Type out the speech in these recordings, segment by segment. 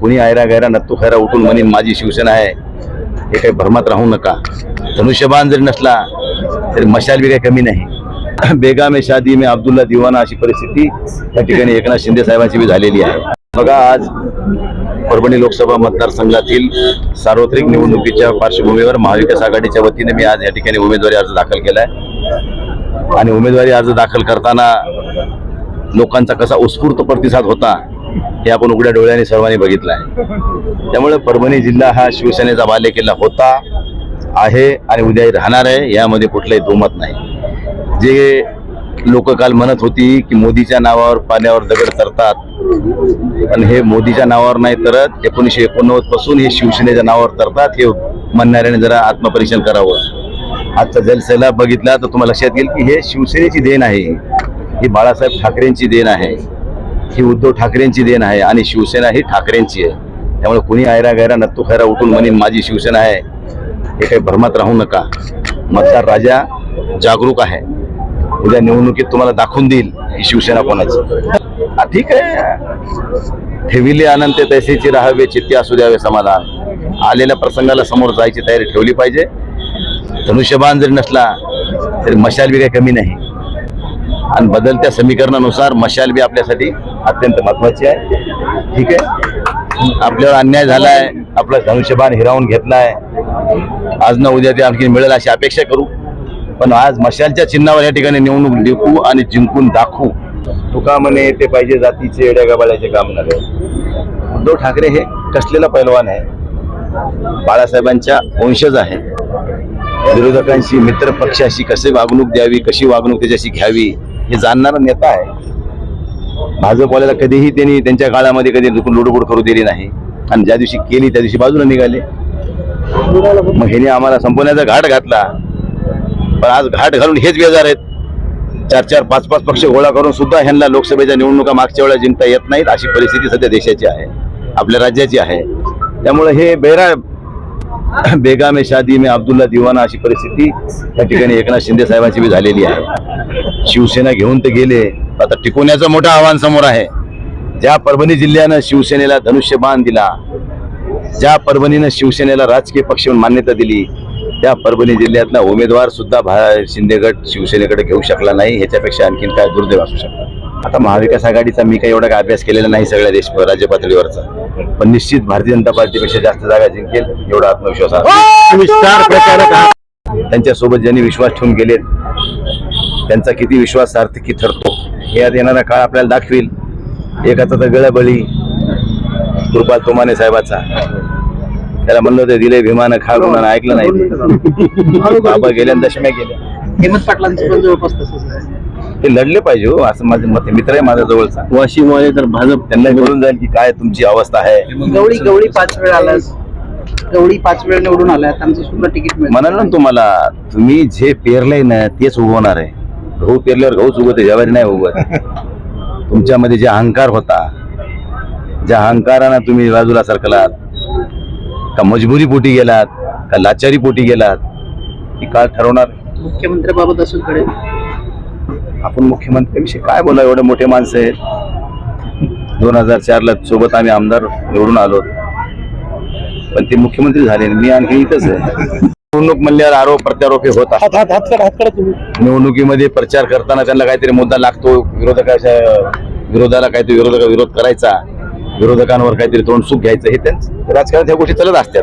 कुणी आयरा गैरा नत्तू खैरा उठून म्हणे माझी शिवसेना आहे हे काही भ्रमात राहू नका. धनुष्यबाण जरी नसला तरी मशाल बी काही कमी नाही. बेगा में शादी मे अब्दुल्ला दिवाना अशी परिस्थिती या ठिकाणी एकनाथ शिंदे साहेबांची बी झालेली आहे. बघा आज परभणी लोकसभा मतदारसंघातील सार्वत्रिक निवडणुकीच्या पार्श्वभूमीवर महाविकास आघाडीच्या वतीने मी आज या ठिकाणी उमेदवारी अर्ज दाखल केलाय. आणि उमेदवारी अर्ज दाखल करताना लोकांचा कसा उत्स्फूर्त प्रतिसाद होता हे आपण उघड्या डोळ्याने सर्वांनी बघितलं आहे. त्यामुळे परभणी जिल्हा हा शिवसेनेचा बालेकिल्ला होता आहे आणि उद्याही राहणार आहे यामध्ये कुठलंही दुमत नाही. जे लोक काल म्हणत होती की मोदीच्या नावावर पाण्यावर दगड तरतात पण हे मोदीच्या नावावर नाही तरत एकोणीसशे एकोणनव्वदपासून हे शिवसेनेच्या नावावर तरतात हे म्हणणाऱ्याने जरा आत्मपरीक्षण करावं. आजचा जलसेला बघितला तर तुम्हाला लक्षात येईल की हे शिवसेनेची देण आहे. ही बाळासाहेब ठाकरेंची देण आहे. ही उद्धव ठाकरेंची देण आहे आणि शिवसेना ही ठाकरेंची आहे. त्यामुळे कुणी आयरा गैरा नत्तू खैरा उठून म्हणेन माझी शिवसेना आहे हे काही भ्रमात राहू नका. मतदार राजा जागरूक आहे. उद्या निवडणुकीत तुम्हाला दाखवून देईल ही शिवसेना कोणाची. ठीक आहे. ठेविले अनंत तैसेची राहावे चित्ती असू द्यावे समाधान. आलेल्या प्रसंगाला समोर जायची तयारी ठेवली पाहिजे. धनुष्यबाण जरी नसला तरी मशाल बी काही कमी नाही. आणि बदलत्या समीकरणानुसार मशाल बी आपल्यासाठी अत्यंत महत्वाची आहे. ठीक आहे? आपल्यावर अन्याय झालाय आपला धनुष्यबाण हिरावून घेतलाय. आज ना उद्या ते आणखी मिळेल अशी अपेक्षा करू. पण आज मशालच्या चिन्हावर या ठिकाणी निवडणूक लिखू आणि जिंकून दाखवू. तुका म्हणे ते पाहिजे जातीचे येड्या गबाळ्याचे काम नव्हे. उद्धव ठाकरे हे कसलेला पैलवान आहे? बाळासाहेबांच्या वंशज आहे विरोधकांशी मित्र पक्षाशी कसे वागणूक द्यावी कशी वागणूक त्याच्याशी घ्यावी हे जाणणारा नेता आहे. भाजपवाल्याला कधीही त्यांनी त्यांच्या काळामध्ये कधी लुडबुड करू दिली नाही. आणि ज्या दिवशी केली त्या दिवशी बाजूला निघाले. मग ह्याने आम्हाला संपवण्याचा घाट घातला. पण आज घाट घालून हेच बेजार आहेत. चार चार पाच पाच पक्ष गोळा करून सुद्धा ह्यांना लोकसभेच्या निवडणुका मागच्या वेळेला जिंकता येत नाहीत. अशी परिस्थिती सध्या देशाची आहे. आपल्या राज्याची आहे. त्यामुळे हे बेरा बेगा में शादी मे अब्दुल्ला दिवाना अशी परिस्थिती त्या ठिकाणी एकनाथ शिंदे साहेबांची बी झालेली आहे. शिवसेना घेऊन ते गेले. आता टिकवण्याचं मोठं आव्हान समोर आहे. ज्या परभणी जिल्ह्यानं शिवसेनेला धनुष्यबाण दिला ज्या परभणीनं शिवसेनेला राजकीय पक्ष म्हणून मान्यता दिली त्या परभणी जिल्ह्यातला उमेदवार सुद्धा भा शिंदे गट शिवसेनेकडे घेऊ शकला नाही ह्याच्यापेक्षा आणखीन काय दुर्दैव असू शकतं? आता महाविकास आघाडीचा मी काही एवढा काय अभ्यास केलेला नाही सगळ्या देश राज्य पातळीवरचा. पण निश्चित भारतीय जनता पार्टीपेक्षा जास्त जागा जिंकेल एवढा आत्मविश्वास आहे. त्यांच्यासोबत ज्यांनी विश्वास ठेवून गेलेत त्यांचा किती विश्वास सार्थकी ठरतो हे आज येणारा काळ आपल्याला दाखवेल. एकाचा तर गळबळी कृपाल तोमाने साहेबाचा. त्याला म्हणलं होतं दिले भीमानं खा गुणानं ऐकलं नाही बाबा गेल्या आणि दशम्या गेल्या. हेमंत पाटलांचं पण जवळपास तसंच आहे. ते लढले पाहिजे हो असं माझं मत. मित्र आहे माझा जवळचा. वाशिमवाले तर भाजप त्यांना कळून जाईल की काय तुमची अवस्था आहे. गवळी गवळी पाच वेळ आलास गवळी पाच वेळ निवडून आलाय. आमचं सुद्धा तिकीट मिळालं म्हणाल ना तुम्हाला तुम्ही जे पेरलंय ना तेच उगवणार आहे. गहू पेरल्यावर गहूच उगवते ज्यावेळी नाही उगवत. तुमच्यामध्ये जे अहंकार होता ज्या अहंकारानं तुम्ही बाजूला सरकलात का मजबुरी पोटी गेलात का लाचारी पोटी गेलात ही काळ ठरवणार. मुख्यमंत्र्याबाबत असं कडे आपण मुख्यमंत्र्यांविषयी काय बोला एवढे मोठे माणसं आहेत. दोन हजार चारला सोबत आम्ही आमदार निवडून आलो. पण ते मुख्यमंत्री झाले मी आणखी इथंच आहे. निवडणूक म्हणल्यावर आरोप प्रत्यारोप हे होत. निवडणुकीमध्ये प्रचार करताना त्यांना काहीतरी मुद्दा लागतो विरोधकाच्या विरोधाला काहीतरी विरोधका विरोध करायचा विरोधकांवर काहीतरी तोंड सुख घ्यायचं हे त्यांचं राजकारणात ह्या गोष्टी चालत असतात.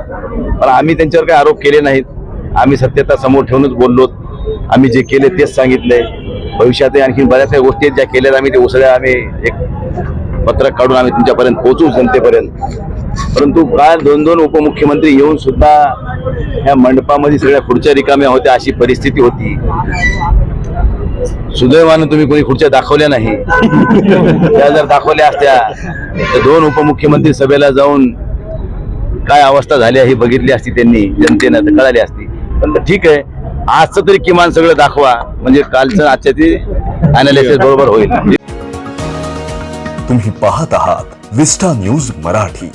पण आम्ही त्यांच्यावर काही आरोप केले नाहीत. आम्ही सत्यता समोर ठेवूनच बोललो आम्ही जे केले तेच सांगितलंय. भविष्यातही आणखी बऱ्याच काही गोष्टी आहेत ज्या केल्यात आम्ही ते उसळ्या आम्ही एक पत्रक काढून आम्ही तुमच्यापर्यंत पोहोचू जनतेपर्यंत. परंतु काल दोन दोन उपमुख्यमंत्री येऊन सुद्धा या मंडपामध्ये सगळ्या खुर्च्या रिकाम्या होत्या अशी परिस्थिती होती. सुदैवानं तुम्ही कोणी खुर्च्या दाखवल्या नाही. त्या जर दाखवल्या असत्या तर दोन उपमुख्यमंत्री सभेला जाऊन काय अवस्था झाली आहे ही बघितली असती त्यांनी जनतेनं तर कळाली असती. पण तर ठीक आहे आजचं तरी किमान सगळं दाखवा म्हणजे कालचं आजच्या ते अनालिसिस बरोबर होईल. तुम्ही पाहत आहात विस्टा न्यूज मराठी.